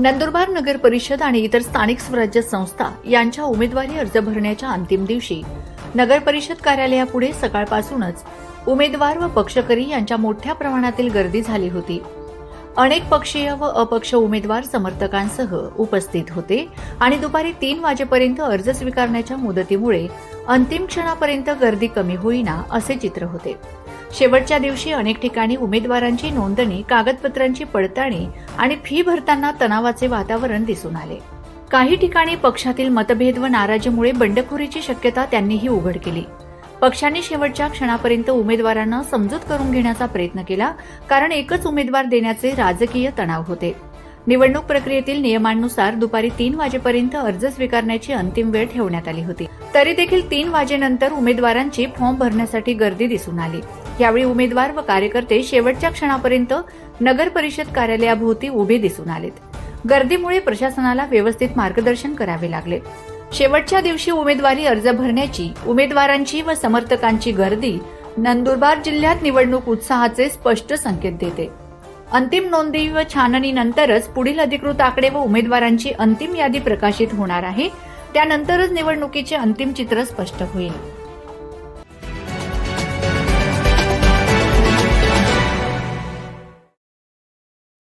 नंदुरबार नगर परिषद आणि इतर स्थानिक स्वराज्य संस्था यांच्या उमेदवारी अर्ज भरण्याच्या अंतिम दिवशी नगर परिषद कार्यालयापुढे सकाळपासूनच उमेदवार व पक्षकरी यांच्या मोठ्या प्रमाणातील गर्दी झाली होती. अनेक पक्षीय व अपक्ष उमेदवार समर्थकांसह उपस्थित होते आणि दुपारी तीन वाजेपर्यंत अर्ज स्वीकारण्याच्या मुदतीमुळे अंतिम क्षणापर्यंत गर्दी कमी होईना असे चित्र होते. शेवटच्या दिवशी अनेक ठिकाणी उमेदवारांची नोंदणी कागदपत्रांची पडताळणी आणि फी भरताना तणावाचे वातावरण दिसून आले. काही ठिकाणी पक्षातील मतभेद व नाराजीमुळे बंडखोरीची शक्यता त्यांनीही उघड केली. पक्षांनी शेवटच्या क्षणापर्यंत उमेदवारांना समजूत करून घेण्याचा प्रयत्न केला कारण एकच उमेदवार देण्याचे राजकीय तणाव होते. निवडणूक प्रक्रियेतील नियमांनुसार दुपारी तीन वाजेपर्यंत अर्ज स्वीकारण्याची अंतिम वेळ ठेवण्यात आली होती. तरी देखील तीन वाजेनंतर उमेदवारांची फॉर्म भरण्यासाठी गर्दी दिसून आली. यावेळी उमेदवार व कार्यकर्ते शेवटच्या क्षणापर्यंत नगर परिषद कार्यालयाभोवती उभे दिसून आलेत. गर्दीमुळे प्रशासनाला व्यवस्थित मार्गदर्शन करावे लागले. शेवटच्या दिवशी उमेदवारी अर्ज भरण्याची उमेदवारांची व समर्थकांची गर्दी नंदुरबार जिल्ह्यात निवडणूक उत्साहाचे स्पष्ट संकेत देते. अंतिम नोंदी व छाननीनंतरच पुढील अधिकृत आकडे व उमेदवारांची अंतिम यादी प्रकाशित होणार आहे. त्यानंतरच निवडणुकीचे अंतिम चित्र स्पष्ट होईल.